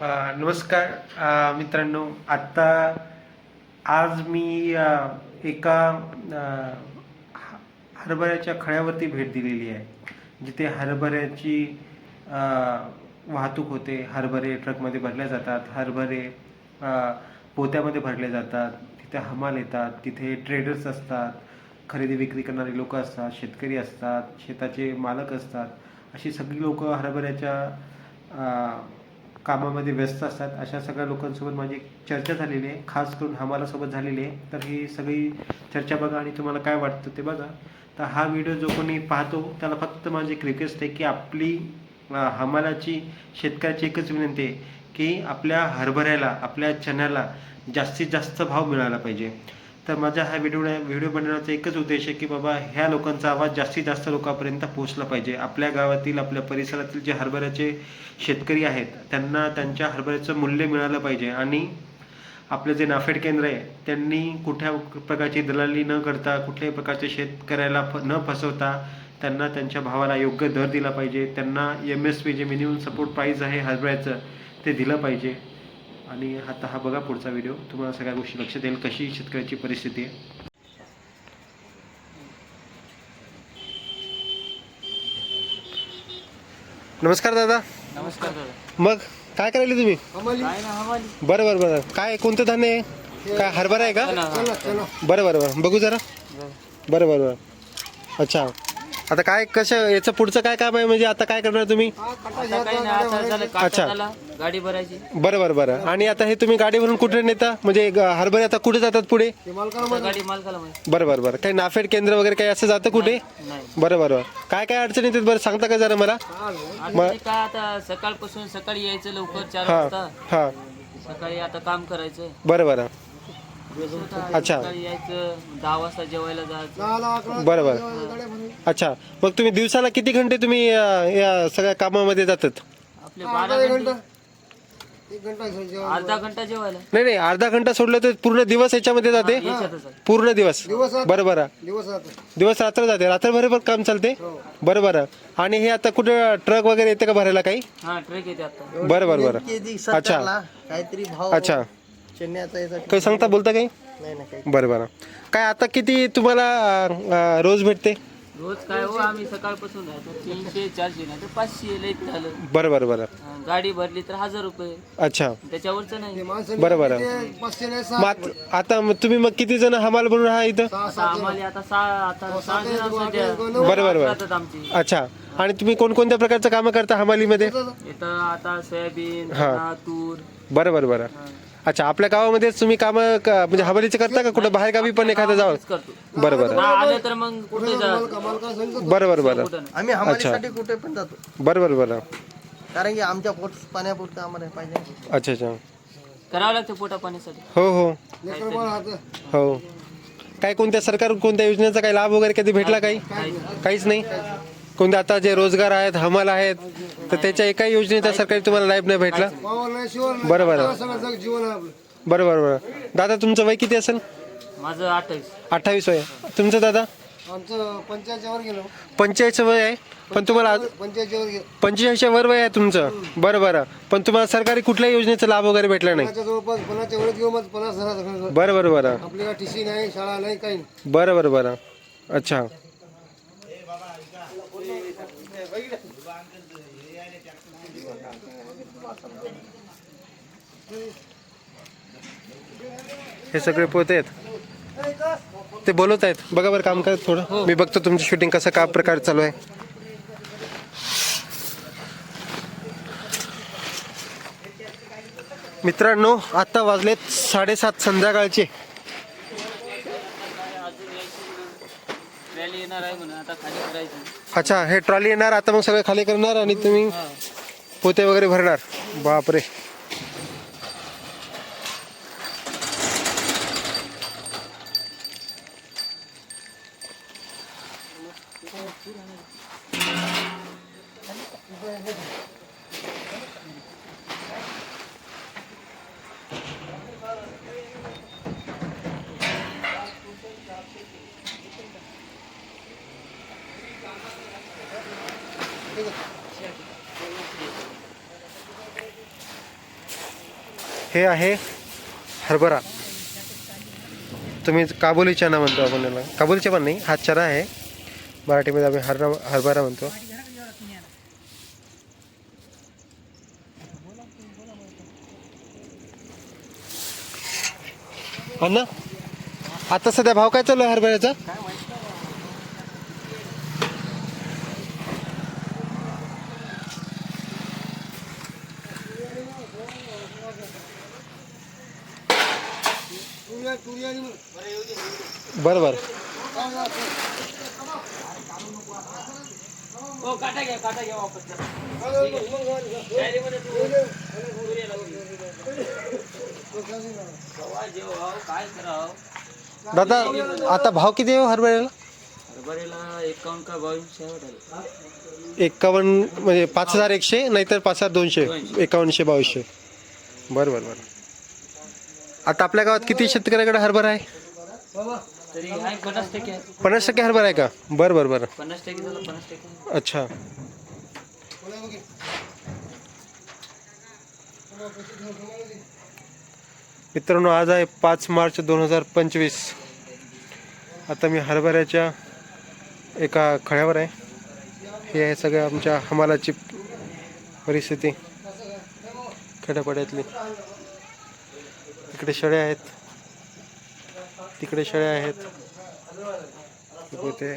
नमस्कार मित्रांनो. आत्ता आज मी एका ह- हरभऱ्याच्या खळ्यावरती भेट दिलेली आहे. जिथे हरभऱ्याची वाहतूक होते. हरभरे ट्रकमध्ये भरले जातात. हरभरे पोत्यामध्ये भरले जातात. तिथे हमाल येतात. तिथे ट्रेडर्स असतात. खरेदी विक्री करणारे लोक असतात. शेतकरी असतात. शेताचे मालक असतात. अशी सगळी लोक हरभऱ्याच्या कामामध्ये व्यस्त असतात. अशा सगळ्या लोकांसोबत माझी चर्चा झालेली आहे. खास करून हमालासोबत झालेली आहे. तर ही सगळी चर्चा बघा आणि तुम्हाला काय वाटतं ते बघा. तर हा व्हिडिओ जो कोणी पाहतो त्याला फक्त माझी एक रिक्वेस्ट आहे की आपली हमालाची शेतकऱ्याची एकच विनंती आहे की आपल्या हरभऱ्याला आपल्या चण्याला जास्तीत जास्त भाव मिळाला पाहिजे. तर माझा हा व्हिडिओ व्हिडिओ बनवण्याचा एकच उद्देश आहे की बाबा ह्या लोकांचा आवाज जास्तीत जास्त लोकांपर्यंत पोहोचला पाहिजे. आपल्या गावातील आपल्या परिसरातील जे हरभऱ्याचे शेतकरी आहेत त्यांना त्यांच्या हरभऱ्याचं मूल्य मिळालं पाहिजे. आणि आपलं जे नाफेड केंद्र आहे त्यांनी कुठल्या प्रकारची दलाली न करता कुठल्याही प्रकारचे शेतकऱ्याला फ न फसवता त्यांना त्यांच्या भावाला योग्य दर दिला पाहिजे. त्यांना एम एस पी जे मिनिमम सपोर्ट प्राईज आहे हरभऱ्याचं ते दिलं पाहिजे. आणि आता हा बघा पुढचा व्हिडिओ तुम्हाला सगळ्या गोष्टी लक्षात येईल कशी शेतकऱ्याची परिस्थिती आहे. नमस्कार दादा. नमस्कार दादा. मग काय करायले तुम्ही? काय ना हमाली. बरं बरं बरं. काय कोणतं धान्य आहे? काय हरभरा आहे का? बरं बरं बरं. बघू जरा. बरं बरं बरं. अच्छा. आता काय कसं याचं पुढचं काय काम आहे म्हणजे आता काय करणार तुम्ही? आता काही नाही आता झालं अच्छा. काटा झाला गाडी भरायची. बरं बरं बरं. आणि आता हे तुम्ही गाडी भरून कुठे नेता? म्हणजे ग- हरभरे आता कुठे जातात पुढे? आता गाडी मालकाला माहिती. बरं बरं बरं. काही नाफेड केंद्र वगैरे काही असं जातं कुठे? नाही बरं बरं बरं. काय काय अडचणी येतात बरं? सांगता का जरा मला? आता ते काय आता सकाळपासून सकाळी यायचं लवकर चार हां वाजता. हां. सकाळी आता काम करायचं बरं बरं. अच्छा. यायचं दहा वाजता जेवायला जायचं. बरं बरं अच्छा. मग तुम्ही दिवसाला किती घंटे तुम्ही अं, या सगळ्या कामामध्ये जातात? आपले बारा घंटे. अर्धा घंटा जेवायला. नाही नाही. अर्धा घंटा सोडलं तर पूर्ण दिवस याच्यामध्ये जाते? याच्यातच आहे. पूर्ण दिवस. बरं बरं. दिवस रात्र. जाते. रात्रभर पण काम चालते? बरं बरं. आणि हे आता कुठे ट्रक वगैरे येते का भरायला काही? हा ट्रेक येते आता. बरं बरं बरं. अच्छा. काहीतरी भाव अच्छा. चेन्नईचा याचा काही सांगता बोलता काही? नाही ना काही बरं बरं. काय आता किती तुम्हाला अं, रोज भेटते? रोज काय हो आम्ही सकाळपासून राहतो. तीनशे चारशे नाही तर पाचशे लईत झालं. बरं बरं बरं. हा, गाडी भरली तर हजार रुपये. अच्छा. त्याच्यावरच नाही. बरं बरं. मग आत- आता मग तुम्ही मग किती जण हमाल बनून आहात इथं? आता आम्हाला आता सहा आता सहा जण सध्या बरं बरं बरं. राहतात आमची. अच्छा. आणि तुम्ही कोणकोणत्या प्रकारचं कामं करता हमालीमध्ये? इथं आता सोयाबीन हा. चणा, तूर. बरं बरं बरं. अच्छा आपल्या गावामध्येच तुम्ही कामं क- म्हणजे हमालीचे करता का? कुठं बाहेर गावी पण एखादं जावं बरं बरं. ना आलं तर मग कुठे जा बरं बरं बरं. आम्ही हमालीसाठी कुठे पण जातो. बरं बरं बरं. कारण की आमच्या पोट पाण्यापुरतं आम्हाला पाहिजे. अच्छा अच्छा. करावं लागतं पोटा पाण्यासाठी. हो हो. हो. काय कोणत्या सरकार कोणत्या योजनेचा काही लाभ वगैरे कधी भेटला काही? काहीच नाही. कोणते आता जे रोजगार आहेत हमाल आहेत तर त्याच्या एकाही योजनेचा सरकारी तुम्हाला लाभ नाही भेटला? बरं बरं बरं बरं बरं दादा तुमचं वय किती असेल? माझं अठ्ठावीस. अठ्ठावीस वय. तुमचं दादा? आमचं गेलो. वय आहे? पण तुम्हाला गेलो. पंचेचाळीसच्या वर वय आहे तुमचं? बरं बरं पण तुम्हाला सरकारी कुठल्याही योजनेचा लाभ वगैरे भेटला नाही? जवळपास पन्नासच्या वरच मग पन्नास हजार बरं बरं बरं. आपल्याला टीसी नाही शाळा नाही काही नाही. बरं बरं बरं. अच्छा. हे सगळे पोते आहेत? ते बोलत आहेत. बघा बरं काम करत थोडं. मी बघतो तुमची शूटिंग कसं का प्रकार चालू आहे. मित्रांनो आता वाजलेत साडेसात संध्याकाळचे. अच्छा हे ट्रॉली येणार आता मग सगळं खाली करणार आणि तुम्ही पोते वगैरे भरणार. बापरे. हे आहे हरभरा. तुम्ही काबुली चना म्हणतो आपण याला. काबुली पण नाही हा चना आहे. मराठीमध्ये आम्ही हर हरभरा म्हणतो. हो अण्णा आता सध्या भाव काय चालू आहे हरभऱ्याचा तुरी तुरी आणि बरं बरं हो काटा घ्या काटा घ्या वापस करा. डायरीमध्ये तू तुरीला कवा जेवावं, काय करावं दादा आता भाव किती आहे हो हरभऱ्याला? हरभऱ्याला एकावन्न का बावीसशे वाटेल एकावन्न म्हणजे पाच हजार एकशे नाहीतर पाच हजार दोनशे. एकावन्नशे बावीसशे. बरं बरं बरं. आता आपल्या गावात किती शेतकऱ्याकडे हरभरा आहे? तरी आहे पन्नास टक्के आहे. पन्नास टक्के हरभरा आहे का? बरं बरं बरं. पन्नास टक्के झालं पन्नास टक्के. अच्छा. मित्रांनो आज आहे पाच मार्च दोन हजार पंचवीस. आता मी हरभऱ्याच्या एका खळ्यावर आहे. हे आहे सगळं आमच्या हमालाची परिस्थिती. खेड्यापाड्यातली. इकडे शेळ्या आहेत. तिकडे शेळ्या आहेत. इकडे ते